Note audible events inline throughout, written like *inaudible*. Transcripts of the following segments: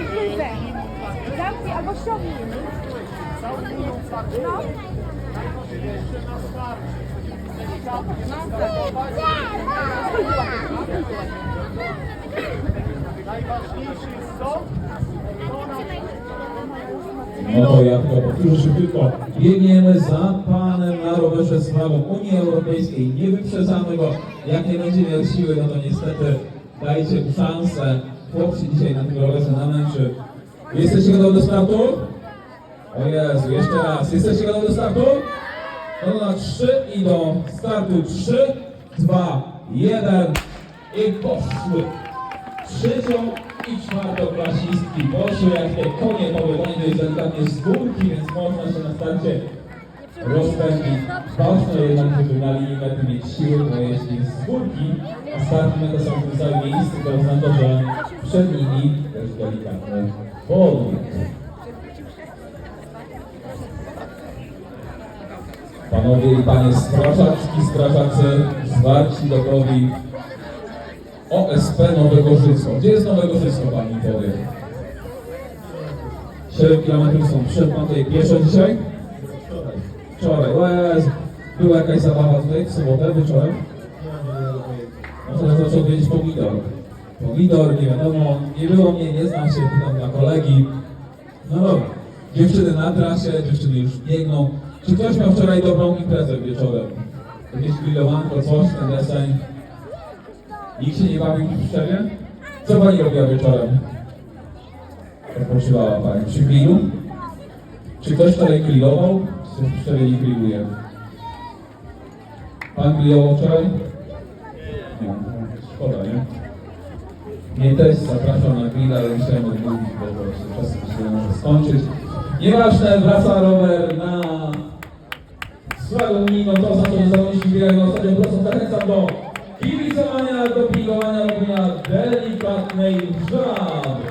bluzę. Zamknij albo ściągnij. No. No to ja tylko powtórzę szybciutko. Biegniemy za Panem na rowerze z flagą Unii Europejskiej. Nie wyprzedzamy go. Jak nie będzie miał siły, no to niestety dajcie mu szansę. Chłop się dzisiaj na tym rowerze namęczy. Jesteście gotowi do startu? O Jezu, jeszcze raz. Jesteście gotowi do startu? No na trzy i do startu. Trzy, dwa, jeden i poszły. Trzecią i czwartoklasistki poszły jak te konie powiedzone, to jest delikatnie z górki, więc można się na starcie rozpędzić. Ważne jednak, żeby na linii mety mieć siły, bo jeśli z górki, a start mety są w tym samym miejscu, to oznacza, że przed nimi też delikatny podbieg. Panowie i panie strażaczki, strażacy, zwarci, gotowi. OSP Nowego Życko. Gdzie jest Nowego Życko, pani powie? 7 km są przed Matej pieszo dzisiaj? Wczoraj. Łez. Była jakaś zabawa tutaj w sobotę wieczorem? No to zaczął odwiedzić pomidor. Pomidor, nie wiadomo, nie było mnie, nie znam się, pytam dla kolegi. No dobra. Dziewczyny na trasie, dziewczyny już biegną. Czy ktoś miał wczoraj dobrą imprezę wieczorem? Jakieś grillowanko, coś, ten deseń? Nikt się nie bawił w przerwie? Co pani robiła wieczorem? Odpoczywała pani przy grillu? Czy ktoś wczoraj grillował? Czy w przerwie nie grilluje? Pan grillował wczoraj? Nie. Szkoda, nie? Mnie też zapraszał na grilla, ale musiałem odmówić, bo po prostu czas się może skończyć. Nieważne, wraca rower na Sławę unijną, to że zawodnicy biegają na ostatnią prostą. Zachęcam do kibicowania, do pingowania, robienia delikatnej żaby.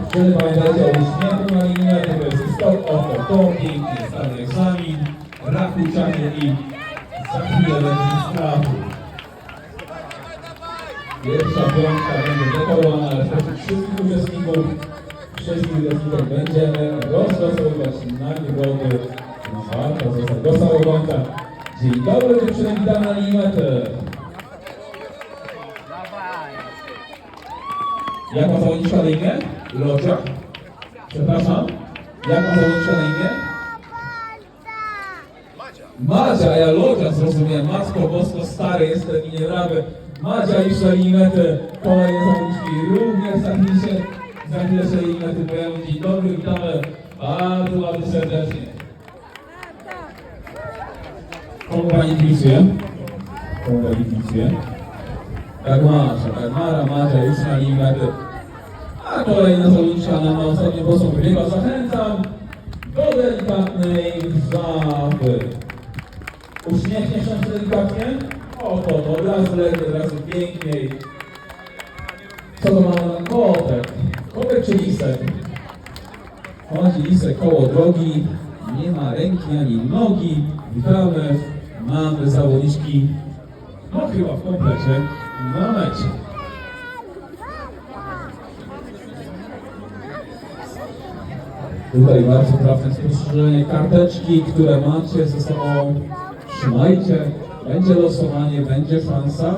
Dziewczyny, pamiętajcie o uśmiechu na linię, to jest stop, oto, to pięknie, stary egzamin, rachucianie i za chwilę będzie strachu. Pierwsza piątka będzie dekorowana, ale wszystkich uczestników, wszystkich uczestników będziemy rozlosowywać nagrody. Warto zostać do samorząda. Dzień dobry, dziewczyny, witam na linii mety. Jak ma zawodniczka na imię? Lodzia? Przepraszam? Jak ma zawodniczka na imię? Madzia, a ja Lodzia zrozumiałem. Matko Bosko, stary jestem i nie rawy. Madzia już na linii mety. Kolejne zawodniczki również za chwilę za chwilę się linii mety pojawią. Dzień dobry, witamy bardzo, bardzo serdecznie. Komu pani kibicuje? Komu pani kibicuje? Tak Masza, tak Mara, Madzia już na linii mety. A kolejna zawodniczka nam na ostatnim bosu wybiegła. Zachęcam do delikatnej zawy. Uśmiechnie się delikatnie. Oto, to od razu lepiej, od razu piękniej. Co to mamy na kotek? Kotek czy lisek? Chodzi lisek koło drogi. Nie ma ręki ani nogi. Witamy. Mamy zawodniczki. No chyba w komplecie. Na mecie. Tutaj bardzo trafne spostrzeżenie. Karteczki, które macie ze sobą, trzymajcie. Będzie losowanie, będzie szansa.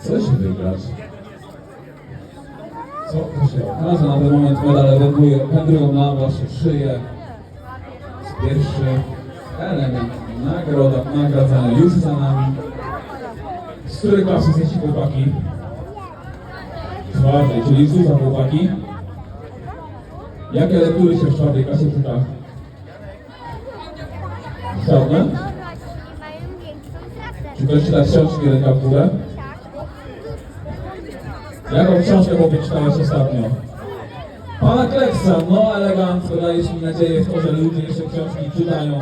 Coś wygrać. Co to się okaże? Na ten moment medale wędrują, na wasze szyje. Pierwszy element nagroda, nagradzania już za nami. Z której klasy jesteście chłopaki? Czwartej, czyli już za chłopaki. Jakie lektury się w czwartej klasie czyta? Książkę? Ktoś czyta książki ręka w? Jaką książkę czytałeś ostatnio? Pana Kleksa, no elegancko, dajesz mi nadzieję w to, że ludzie jeszcze książki czytają.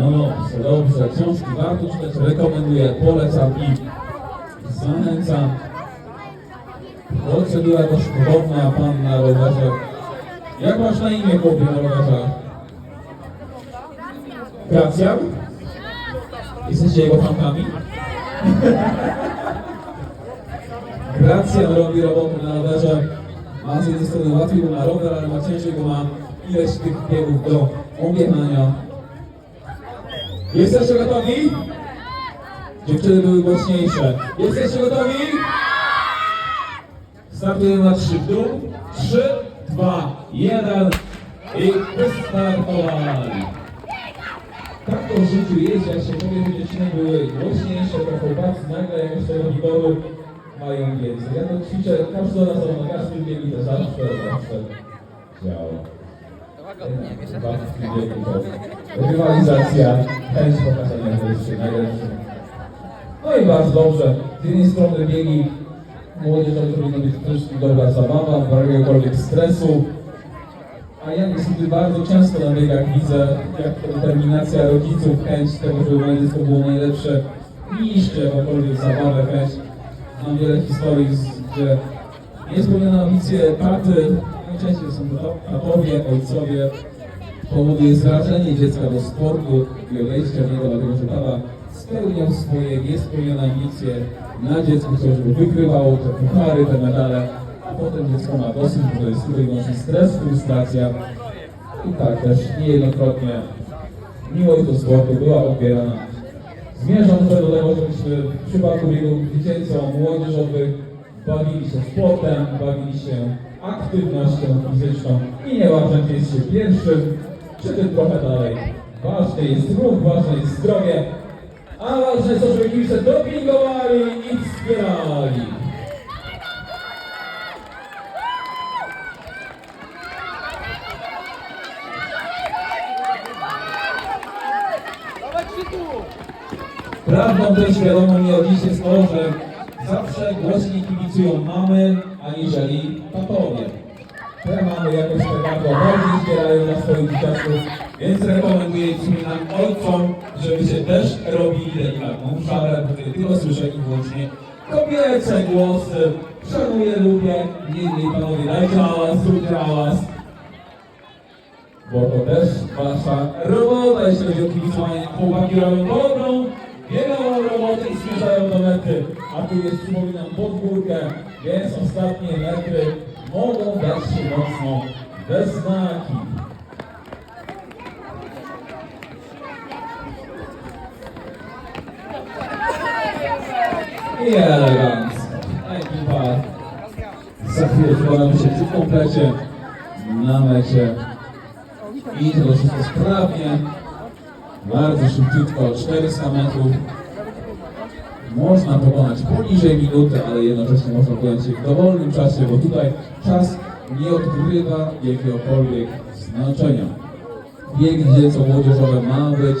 No dobrze, dobrze, książki warto czytać, rekomenduję, polecam i zachęcam. Procedura dość podobna, pan na rowerze. Jak masz na imię chłopie na rowerze? Gracjan? Jesteście jego fankami? Gracjan robi robotę na rowerze. Ma z jednej strony łatwiej, bo ma rower, ale ma ciężej, bo ma ileś tych biegów do objechania. Jesteście gotowi? Dziewczyny były głośniejsze. Jesteście gotowi? Startujemy na trzy. W dół. Trzy, dwa, jeden i wystartowali. Tak to w życiu jest, jak się że dziewczyny były głośniejsze, chłopacy nagle jakoś tego wigoru mają więcej. Ja to ćwiczę każdy raz na każdym biegu to zawsze, zawsze działa. Tym wieku to rywalizacja, chęć pokazania wyższych, najlepszych. No i bardzo dobrze. Z jednej strony biegi młodzieżowe powinno być też dobra zabawa, brak jakiegokolwiek stresu. A ja niestety bardzo często na biegach widzę, jak determinacja rodziców, chęć tego, żeby moje dziecko było najlepsze, niszczy jakąkolwiek zabawę, chęć. Mam wiele historii, gdzie niespełnione ambicje taty, najczęściej są to tatowie, ojcowie, powoduje zrażenie dziecka do sportu i odejście od niego, dlatego że tata spełniał swoje niespełnione ambicje na dziecku, żeby wygrywało te puchary, te medale, potem dziecko ma dosyć, bo to jest stres, frustracja i tak też niejednokrotnie miłość do sportu była odbierana. Zmierzam do tego, żebyśmy w przypadku biegów dziecięco-młodzieżowych bawili się sportem, bawili się aktywnością fizyczną i nieważne, czy jest się pierwszym, czy tym trochę dalej. Ważny jest ruch, ważne jest zdrowie, a ważne jest to, żeby kibice dopingowali i wspierali. Prawdą też wiadomo mi od dziś jest to, że zawsze głośniej kibicują mamy, aniżeli tatowie. Te mamy jakoś te gardła bardziej zbierają na swoich dzieciaczków, więc rekomenduję przypominam ojcom, żebyście też robili delikatną szarę, bo kiedy tylko słyszę i wyłącznie kobiece głosy, szanuję, lubię, niemniej panowie dajcie hałas, zróbcie hałas, bo to też wasza robota, jeśli chodzi o kibicowanie. Chłopaki robią dobrą, biegową robotę i zmierzają do mety. A tu jest, przypominam, pod górkę, więc ostatnie metry mogą dać się mocno we znaki. I elegancko. Ekipa za chwilę przykładamy się w komplecie na mecie. I to wszystko sprawnie, bardzo szybciutko, 400 metrów. Można pokonać poniżej minuty, ale jednocześnie można pokonać je w dowolnym czasie, bo tutaj czas nie odgrywa jakiegokolwiek znaczenia. Bieg dziecięco-młodzieżowy ma być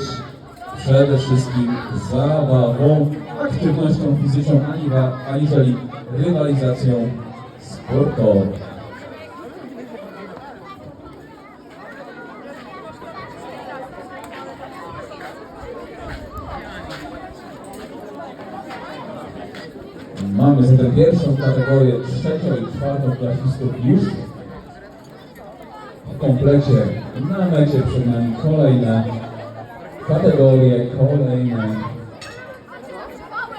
przede wszystkim zabawą, aktywnością fizyczną, aniżeli rywalizacją sportową. Mamy zatem pierwszą kategorię, trzecią i czwartą klasistów już w komplecie. Na mecie przed nami kolejne kategorie, kolejne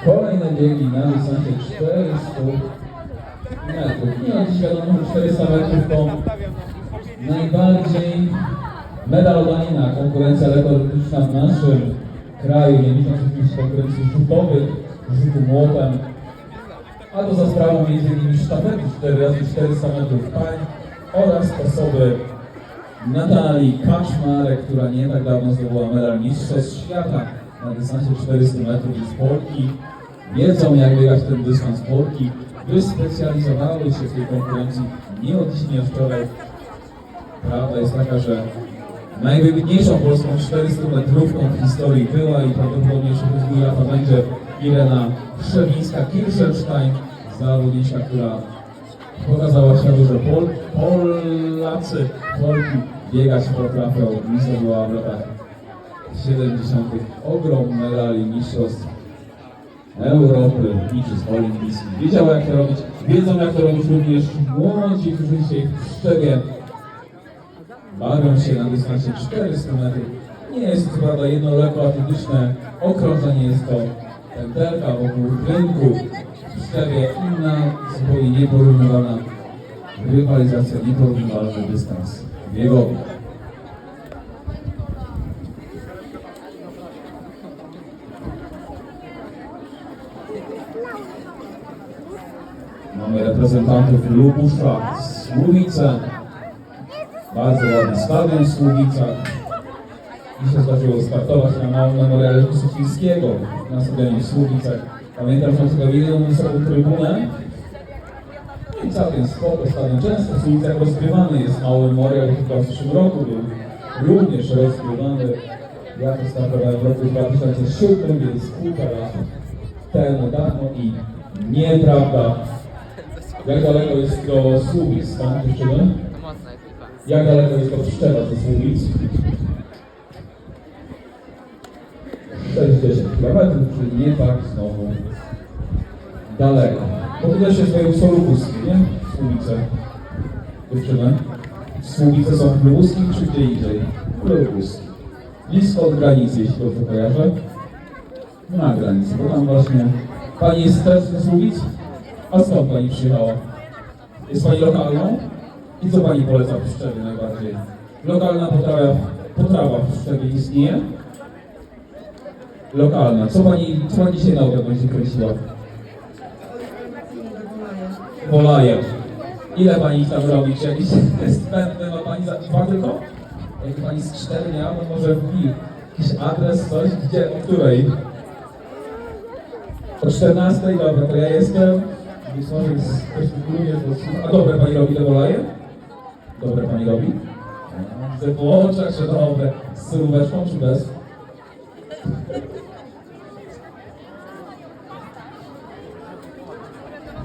kolejne biegi na dystansie 400 metrów. Nie mam wiadomo, że 400 metrów to najbardziej medalowanina konkurencja lekkoatletyczna w naszym kraju, nie licząc oczywiście konkurencji rzutowych, rzutu młotem, a to za sprawą m.in. sztafety 4 razy 400 metrów pań oraz osoby Natalii Kaczmarek, która nie tak dawno zdobyła medal Mistrzostw Świata na dystansie 400 metrów z Polki. Wiedzą jak biegać ten dystans Polki. Wyspecjalizowały się w tej konkurencji nie od dziś, nie od wczoraj. Prawda jest taka, że najwybitniejszą polską 400 metrówką w historii była i prawdopodobnie jeszcze długie lata będzie Irena Krzewińska-Kirchenstein, zawodniczka, która pokazała światu, że Pol, Polacy, Polki biegać potrafią. I zdobyła w latach 70. ogrom medali mistrzostw Europy, mistrzostw olimpijskich. Wiedziała jak to robić, wiedzą jak to robić również młodzi, którzy dzisiaj w bawią się na dystansie 400 metrów. Nie jest to prawda jedno lekkoatletyczne okrążenie, jest to pętelka wokół rynku, Szczewie inna, zupełnie nieporównywalna rywalizacja, nieporównywalny dystans biegowy. Mamy reprezentantów Lubusza, Słubice, bardzo ładny stadion w Słubicach. Dzisiaj zdarzyło startować na małym memoriale Piłsudskiego na stadionie w Słubicach. Pamiętam, że zrobili wysoką trybunę. No I całkiem spoko stadion. Często w Słubicach rozgrywany jest mały memorial, chyba w przyszłym roku był również rozgrywany. Ja to startowałem w roku 2007, więc półtora temu dawno i nieprawda. Jak daleko jest do Słubic, pan dziewczyny? Jak daleko jest do Pszczewa ze Słubic? 60 km, czyli nie tak znowu daleko. Bo tu też jest województwo lubuskie, nie? Słubice. Dziewczyny. Słubice są w lubuskich czy gdzie indziej? W lubuskich. Blisko od granicy, jeśli dobrze kojarzę. Na granicy, bo tam właśnie... Pani jest też ze Słubic? A skąd Pani przyjechała? Jest Pani lokalną? I co Pani poleca w Pszczewie najbardziej? Lokalna potrawa, potrawa w Pszczewie istnieje? Lokalna. Co Pani, co pani dzisiaj na obiad będzie kreśliła? Wolaje. Ile Pani tam robi? Czy jakieś spędne ma Pani za dwa tylko? Jak Pani z cztery miała, to może wbij jakiś adres, coś, gdzie, o której? O 14, dobra, to ja jestem. Być może ktoś również, bo A dobre Pani robi te wolaje? Dobre Pani robi? Widzę po oczach, że dobre. Z suróweczką czy bez?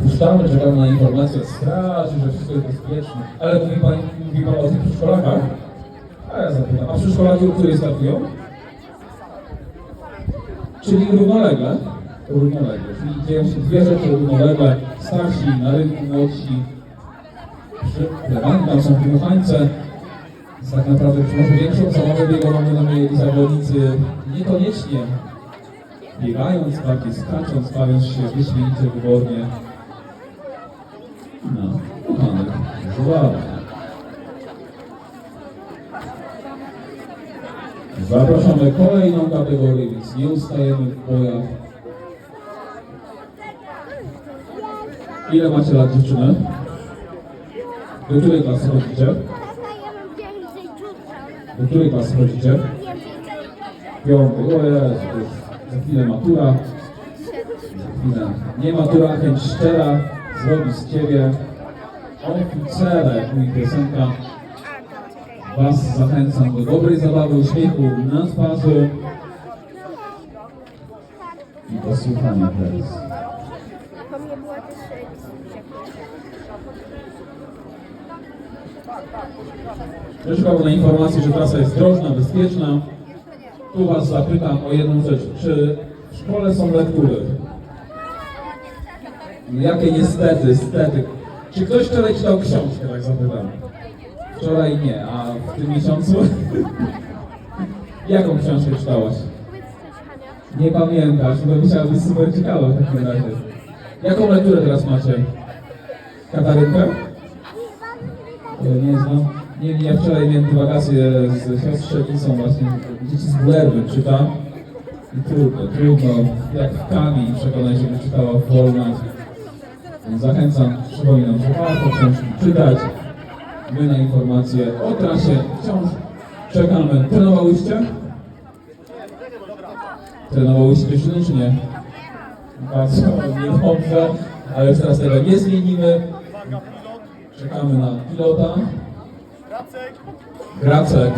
Puszczamy, czekamy na informację od straży, że wszystko jest bezpieczne. Ale mówi Pani, mówi Pan o tych przedszkolakach? A ja zapytam, a przedszkolaki, które startują? Czyli równolegle? Równolegle, czyli dzieją się dwie rzeczy równolegle. Starsi na rynku, młodsi tam są wyruchańce. Więc tak naprawdę może większą zabawę biegową będą mieli zawodnicy niekoniecznie biegając, bardziej skacząc, bawiąc się wyśmienicie, wybornie. No, kochanek, zabawa. Zapraszamy kolejną kategorię, więc nie ustajemy w bojach. Ile macie lat dziewczyny? Do której klasy chodzicie? Do której klasy chodzicie? Piąty, o Jezu, za chwilę matura. Za chwilę nie matura, chęć szczera zrobi z Ciebie oficera, jak mówi piosenka. Was zachęcam do dobrej zabawy, uśmiechu na twarzy i posłuchania teraz. Po mnie była też Czekam na informację, że trasa jest drożna, bezpieczna. Tu Was zapytam o jedną rzecz. Czy w szkole są lektury? Jakie niestety, niestety. Czy ktoś wczoraj czytał książkę, tak zapytam? Wczoraj nie, a w tym miesiącu? *laughs* Jaką książkę czytałaś? Nie pamiętasz, no to musiała być super ciekawa w takim razie. Jaką lekturę teraz macie? Katarynkę? Ja nie znam. Nie, nie, ja wczoraj miałem wakacje z siostrzenicą właśnie, dzieci z Bulerby czyta. I trudno, trudno, jak w kamień przekonać, żeby czytała wolno. Zachęcam, przypominam, że warto książki czytać. My na informacje o trasie wciąż czekamy. Trenowałyście? Trenowałyście dziewczyny? Bardzo niedobrze, ale już teraz tego nie zmienimy. Czekamy na pilota. Gracek.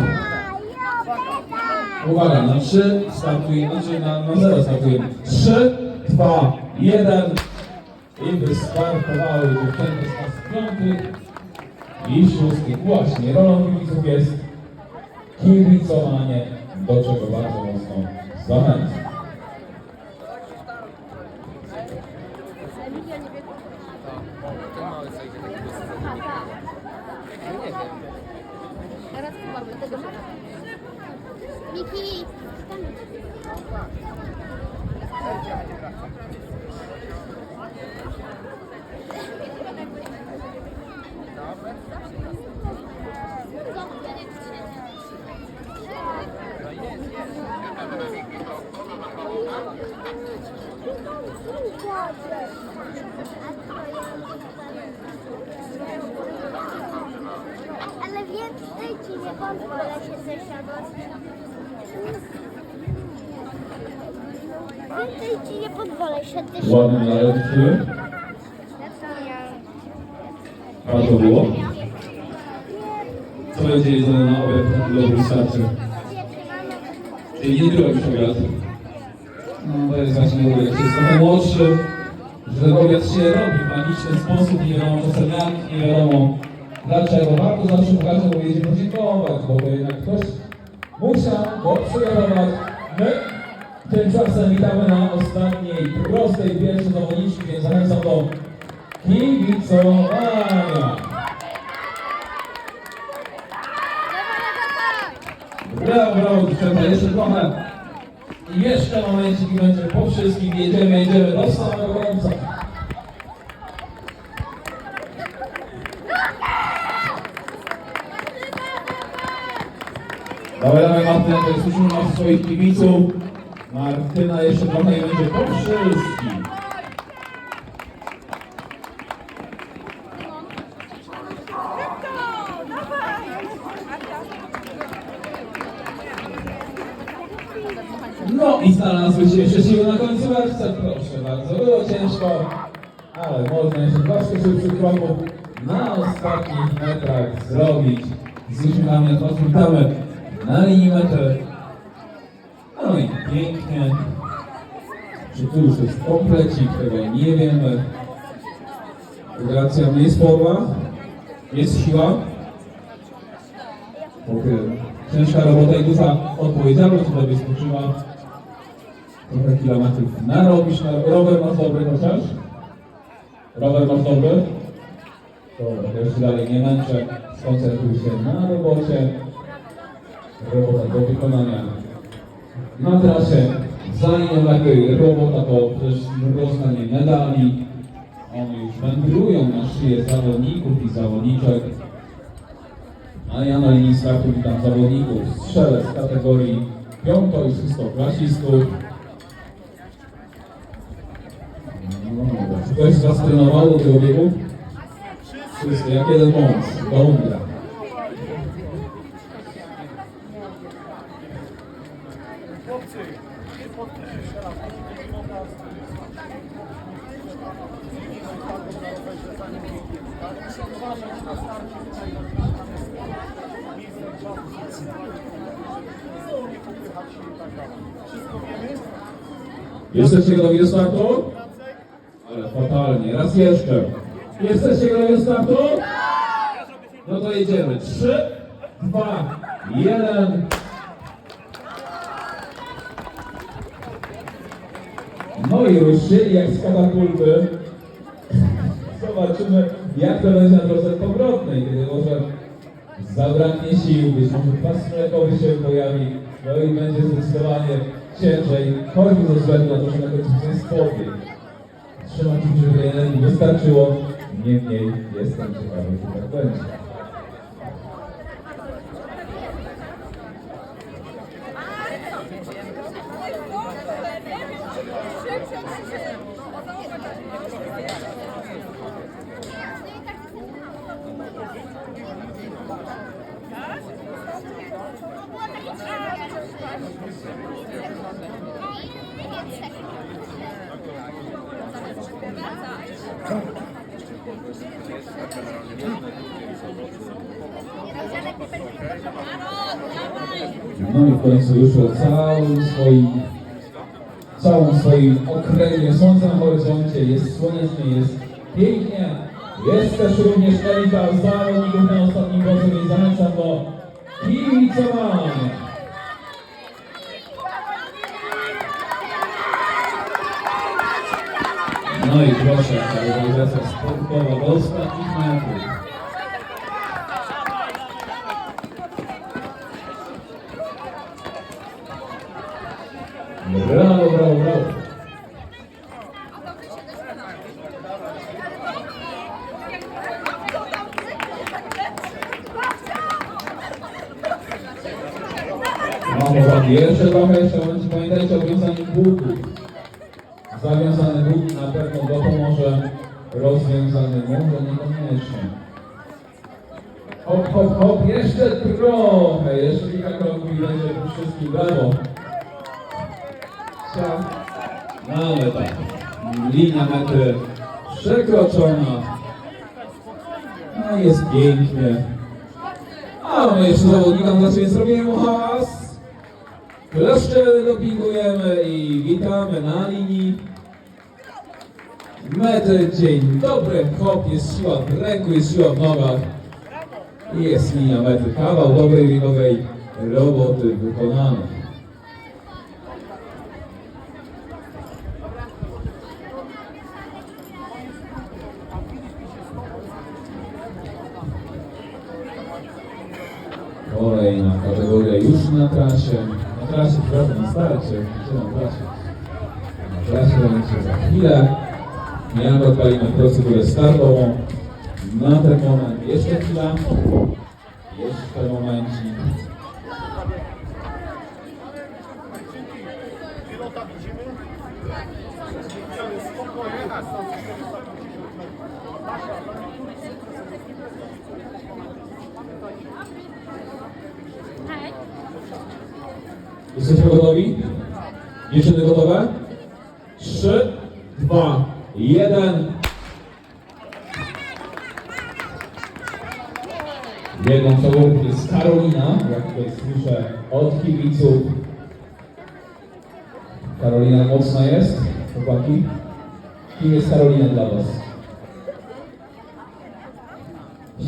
Uwaga, na 3 startujemy, na, 0 startujemy. 3, 2, 1 i wystartowały dziewczęta z klas piątych i szóstych. Właśnie, rolą kibiców jest kibicowanie, do czego bardzo mocno zachęcam. Ten mały co idzie taki bus. No nie wiem. Teraz chyba będę go Miki! Ale więcej ci nie pozwolę się zesiadać. Więcej ci nie pozwolę się zesiadać. Ładnie naleciły. A to było? Co będzie jedzone na obiad dla wystarczy? Czyli nie robisz obiad. No to jest właśnie mówię, jak się jest trochę młodszy, że obiad się robi w magiczny sposób, nie wiadomo czasem jak, nie wiadomo dlaczego. Warto zawsze każdemu powiedzieć podziękować, bo to jednak ktoś musiał go przygotować. My tymczasem witamy na ostatniej, prostej, pierwszej zawodniczki, więc zachęcam do kibicowania. Brawo, brawo, jeszcze trochę. I jeszcze momencik będzie po wszystkim. Jedziemy, jedziemy do samego końca. Dawaj Martyna, to jest już masz swoich kibiców. Martyna jeszcze trochę i będzie po wszystkim. Ciężko, ale można jeszcze dwa szybszych kroków na ostatnich metrach zrobić. Z twarzy witamy na linii metry. No i pięknie. Czy tu już jest komplecik, tego nie wiemy. Gracja nie sporła. Jest siła. Okej. Ciężka robota i duża odpowiedzialność tobie spoczywa. Trochę kilometrów narobisz. Na... Rower masz dobry chociaż? Rower masz dobry? Dobra, to jeszcze dalej nie męczę. Skoncentruj się na robocie. Robota do wykonania. Na trasie za linią lepiej robota to przecież rozdanie medali. One już wędrują na szyję zawodników i zawodniczek. A ja na linii startu witam zawodników strzelec kategorii piąto i szóstoklasistów. No dobra. Czy ktoś z Was trenował do biegu? Wszyscy, jak jeden mąż. Dobra. Jesteście gotowi do startu? Raz jeszcze. Jesteście gotowi do startu? No to jedziemy. Trzy, dwa, jeden. No i ruszyli jak z katapulty. Zobaczymy, jak to będzie na drodze powrotnej, kiedy może zabraknie sił, być może pas mlekowy się pojawi, no i będzie zdecydowanie ciężej, choćby ze względu na to, że na końcu jest. Trzymam kciuki, żeby wystarczyło, niemniej jestem ciekawy, czy tak będzie. No i o całym swoim, całym swoim okręgie słońca na horyzoncie, jest słonecznie, jest pięknie. Jest też również elita zawodników na ostatnim boku, więc zachęcam do kibicowania. No i proszę, rywalizacja sportowa do ostatnich metrów. Brawo, brawo, brawo. Mamo, wam jeszcze trochę, jeszcze pamiętajcie o wiązaniu butów. Zawiązany but na pewno dopomoże, rozwiązany może niekoniecznie. Hop, hop, hop, jeszcze trochę, jeszcze kilka kroków i będzie wszystkim brawo. Ciao. Mamy tak. Linia mety przekroczona. No jest pięknie. A mamy jeszcze zawodnika, dla Ciebie zrobimy hałas. Kleszcze dopingujemy i witamy na linii. Mety, dzień dobry, hop, jest siła w ręku, jest siła w nogach. Jest linia mety, kawał dobrej ringowej roboty wykonany. Kolejna kategoria już na trasie. Na trasie, przepraszam, na starcie. Gdzie na trasie? Na trasie będzie za chwilę. Ja odpalimy procedurę startową. Na ten moment jeszcze chwila. Jeszcze momencik. Jesteśmy gotowi? Dziewczyny gotowe? Trzy, dwa, jeden. Jedną czołówką jest Karolina, jak tutaj słyszę od kibiców. Karolina mocna jest, chłopaki. Kim jest Karolina dla Was?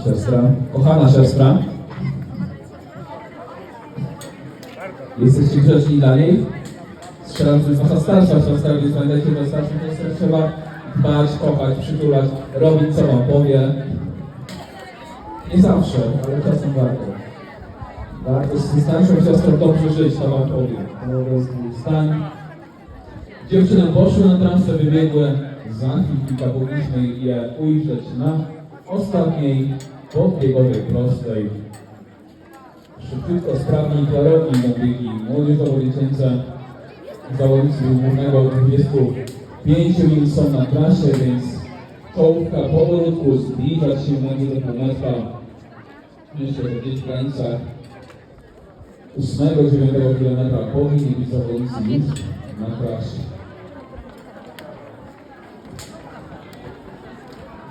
Siostra, kochana siostra. Jesteście grzeczni dla niej? Strzelam, że jest wasza starsza siostra, więc pamiętajcie, że starszą siostrę trzeba dbać, kochać, przytulać, robić co wam powie. Nie zawsze, ale czasem warto. Warto z starszą siostrą dobrze żyć, to wam mój zdań. Dziewczyny poszły na transę, wybiegły. Za chwilkę powinniśmy je ujrzeć na ostatniej podbiegowej prostej. Szybciutko, sprawnie i klarownie mówili młodzieżowo dziecięce zawodnicy głównego 25 minut są na trasie, więc czołówka powolutku zbliżać się będzie do półmetra. Myślę, że gdzieś w granicach 8-9 kilometra powinni być zawodnicy już na trasie.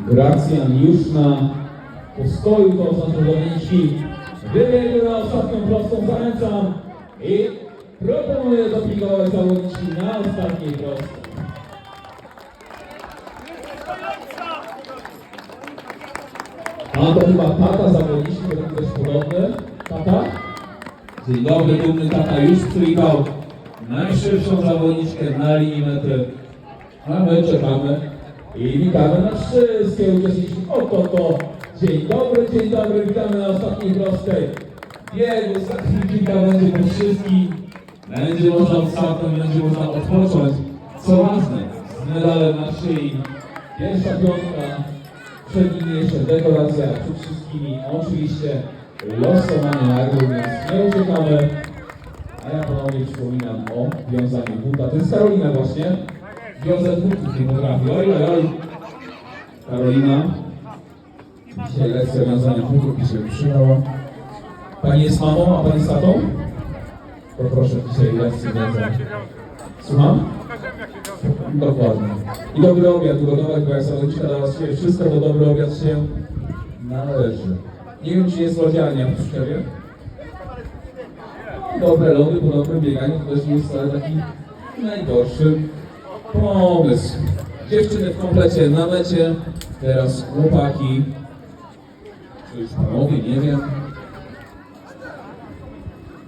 Gracjan już na postoju, to oznacza, że wybiegły na ostatnią prostą, zachęcam i proponuję dopingować zawodniczki na ostatniej prostej. A to chyba tata zawodniczki, bo taki też podobny. Tata? Dzień dobry, dumny tata już przywitał najszybszą zawodniczkę na linii metry. A my czekamy i witamy na wszystkie uczestniczki. Oto to. Dzień dobry, dzień dobry, witamy na ostatniej prostej. Biegu, za chwilkę będzie po wszystkim. Będzie można odsapnąć, będzie można odpocząć. Co ważne, z medalem na szyi. Pierwsza piątka, przed jeszcze dekoracja, przed wszystkimi oczywiście losowanie nagród, więc nie uciekamy. A ja ponownie przypominam o wiązaniu buta. To jest Karolina właśnie. Wiązać butów nie potrafi. Oj, oj, oj. Karolina. Dzisiaj lekcja wiązania mi się przydała. Pani jest mamą, a pani jest tatą? Poproszę dzisiaj lekcję wiązania. Słucham? Dokładnie. I dobry obiad ugotować, bo jak zawodniczka dla Was się wszystko, to dobry obiad się należy. Nie wiem, czy jest lodziarnia w Pszczewie. Dobre lody po dobrym bieganiu to też nie jest wcale taki najgorszy pomysł. Dziewczyny w komplecie na mecie, teraz chłopaki, już panowie, nie wiem.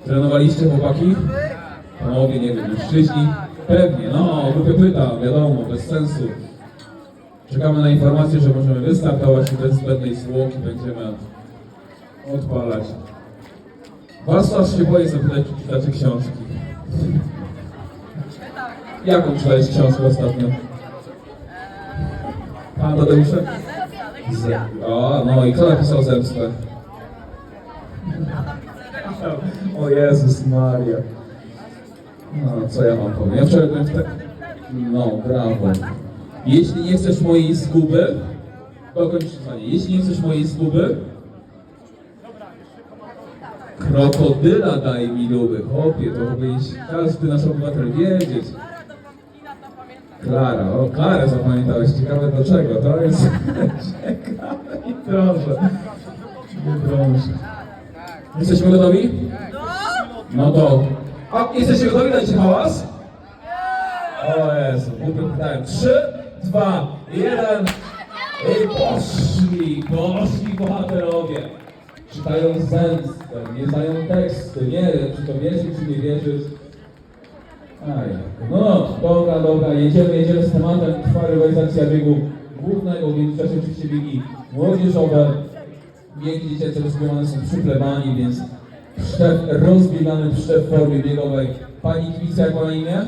Trenowaliście chłopaki? Panowie, nie wiem, mężczyźni? Pewnie, no, grupy pyta, wiadomo, bez sensu. Czekamy na informację, że możemy wystartować i bez zbędnej zwłoki będziemy odpalać. Was was się boję zapytać, czy czytacie książki. Jaką czytałeś książkę ostatnio? Pan Tadeuszek? Z... O, no i kto napisał Zemstę? O Jezus Maria. No, co ja mam powiem? Ja wczoraj byłem w, te... No, brawo. Jeśli nie chcesz mojej zguby, dokończ zdanie. Jeśli nie chcesz mojej zguby, krokodyla daj mi luby. Chłopie, to powinien każdy nasz obywatel wiedzieć. Klara, o Klarę zapamiętałeś, ciekawe dlaczego, to jest *laughs* ciekawe i proszę. Nie proszę. Jesteśmy gotowi? No to. A, jesteście gotowi? Dajcie hałas? O Jezu, głupio pytałem. Trzy, dwa, jeden. I poszli, poszli bohaterowie. Czytają zemstę, nie znają tekstu, nie wiem, czy to wierzyć, czy nie wierzyć. No, dobra, dobra, jedziemy, jedziemy z tematem. Trwa rywalizacja biegu głównego, więc w czasie oczywiście biegi młodzieżowe. Biegi dziecięce rozgrywane są przy plebanii, więc pszczep rozbiegany pszczep w formie biegowej. Pani kibica, jak ma imię?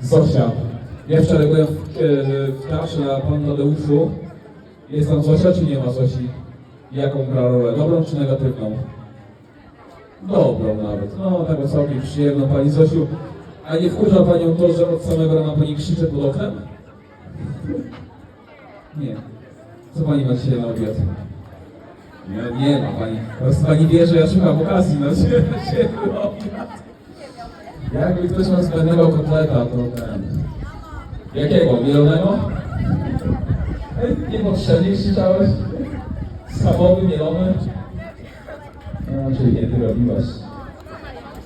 Zosia. Ja wczoraj byłem w, e, w teatrze na Panu Tadeuszu. Jest tam Zosia, czy nie ma Zosi? Jaką gra rolę? Dobrą czy negatywną? Dobrą nawet. No, taką całkiem przyjemną Pani Zosiu. A nie wkurza Panią to, że od samego rana Pani krzycze pod oknem? Nie. Co Pani ma dzisiaj na obiad? Nie, nie ma Pani. Prostu Pani wie, że ja szukam okazji na *laughs* ciebie. Jakby ktoś ma zbędnego kotleta, to ten... Jakiego? Mielonego? Ej, Niepotrzebnie krzyczałeś? Schabowy, mielony? No, czyli nie ty robiłaś.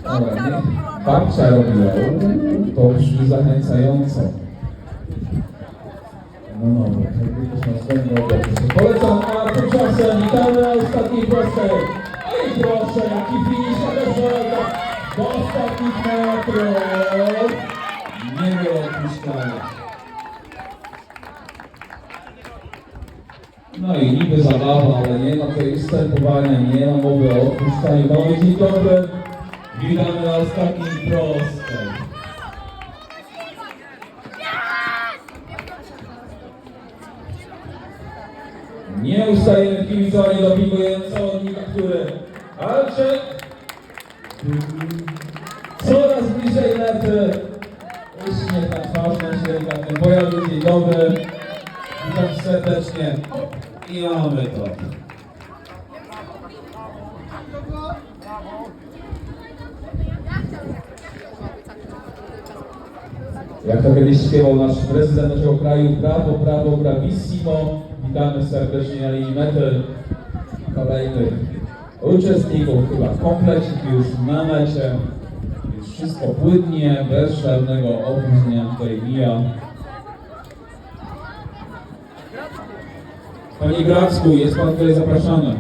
Dobra, nie? Babcia robiła. To brzmi zachęcająco. No zbędne obiady. Polecam, a tymczasem witamy na ostatniej prostej. Ej, proszę, jaki finisz, ale. Do ostatnich metrów. Nie było odpuszczania. No i niby zabawa, ale nie ma tutaj ustępowania, nie ma mowy o odpuszczaniu. Panowie, dzień dobry. Witamy na ostatniej prostej. Nie ustajemy w kibicowaniu, dopingujemy zawodnika, który walczy. Coraz bliżej mety. Uśmiech na twarz, na delikatnym pojawiu. Dzień dobry. Witam serdecznie. I mamy to. Jak to kiedyś śpiewał nasz prezydent naszego kraju, brawo, brawo, bravissimo. Witamy serdecznie na linii mety kolejnych uczestników, chyba komplecik już na mecie. Więc wszystko płynnie, bez żadnego opóźnienia tutaj mija. Panie Gracku, jest Pan tutaj zapraszany.